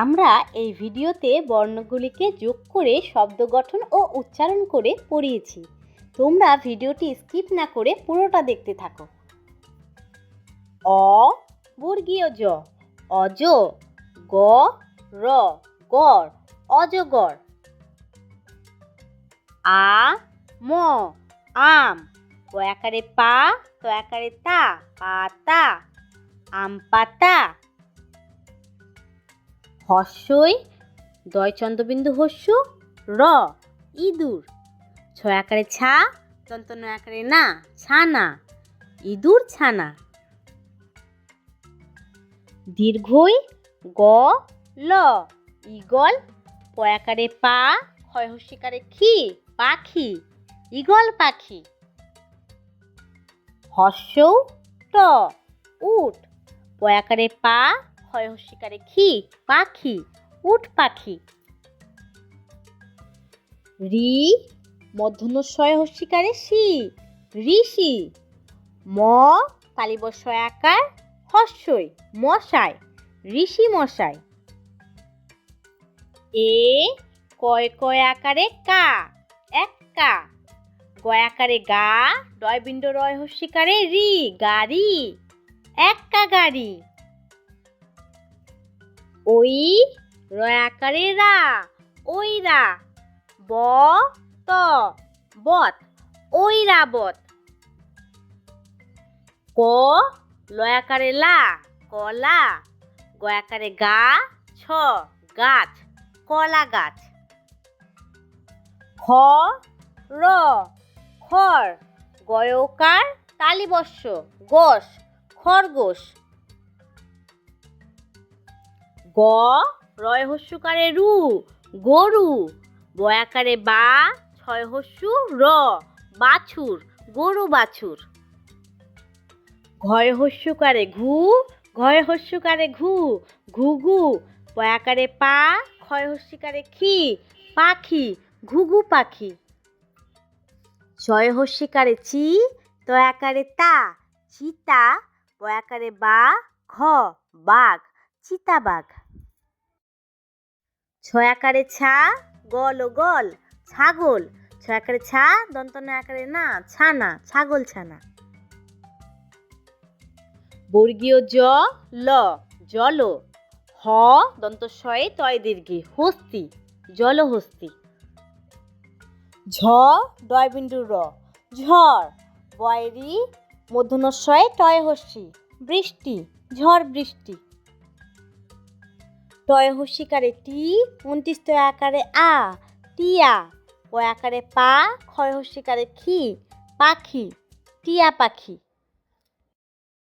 আমরা এই ভিডিওতে বর্ণগুলিকে যোগ করে শব্দ গঠন ও উচ্চারণ করে পড়িয়েছি। তোমরা ভিডিওটি স্কিপ না করে পুরোটা দেখতে থাকো। অ, বর্গীয় জ, অজ, গ, র গর অজগর আ, ম, আম ও একারে পা, তো একারে তা পাতা আম পাতা হর্ষই দয় চন্দ্রবিন্দু হস্য, র, ইঁদুর। ছ আকারে ছা দন্তন আকারে না, ছানা। ইঁদুর, ছানা। দীর্ঘই, গ, ল। ইগল প আকারে পা, ক্ষয় হস্যিকারে খি পাখি। ইগল পাখি। হর্ষ ট, উট। প আকারে পা ক্ষয় হস্যিকারে খি, পাখি, উট পাখি। রি মধ্যনস্বয় হস্যিকারে সি ঋষি। ম কালিবস্বয় আকার, হস্যই, মশাই ঋষি মশাই এ, কয় কয় আকারে কা, এক কা। গয় আকারে গা ডয় বিন্দ রয় হস্যিকারে রি, গাড়ি এক্কা গাড়ি। ওই রয় আকারে রা, ওই রা, ব, ত, বত, ওই রাবত ক লয় আকারে লা কলা গয়াকারে গা, ছ, গাছ কলা গাছ। খ, র খর গয়কার, তালিবস্য গোস খরগোশ। গ, রয় হস্যকারে রু, গরু। বয়াকারে বা, ছয় হস্যু র, বাছুর, গরু বাছুর। ঘয় হস্যকারে ঘু, ঘয় হস্যকারে ঘু, ঘুঘু। পয়াকারে পা, ক্ষয় হস্যিকারে খি পাখি, ঘুঘু পাখি। ছয় হস্যিকারে চি তয়াকারে তা, চিতা। বয়াকারে বা, ঘ, বাঘ চিতাবাঘ ছয় আকারে ছা, গল ও গল, ছাগল। ছয় আকারে ছা দন্তন আকারে না ছানা ছাগল ছানা বর্গীয় জ, ল, জল, হ দন্ত শয়ে তয় দীর্ঘে, হস্তি জলহস্তি ঝ ডয় বিন্দু র, ঝড়, বয়রি মধ্যনশয়ে টয় হস্যি বৃষ্টি, ঝড় বৃষ্টি। টয় হস্যিকারে টি উনত্রিশ তয় আকারে আ, টিয়া, ও আকারে পা ক্ষয় হস্যিকারে খি পাখি, টিয়া পাখি।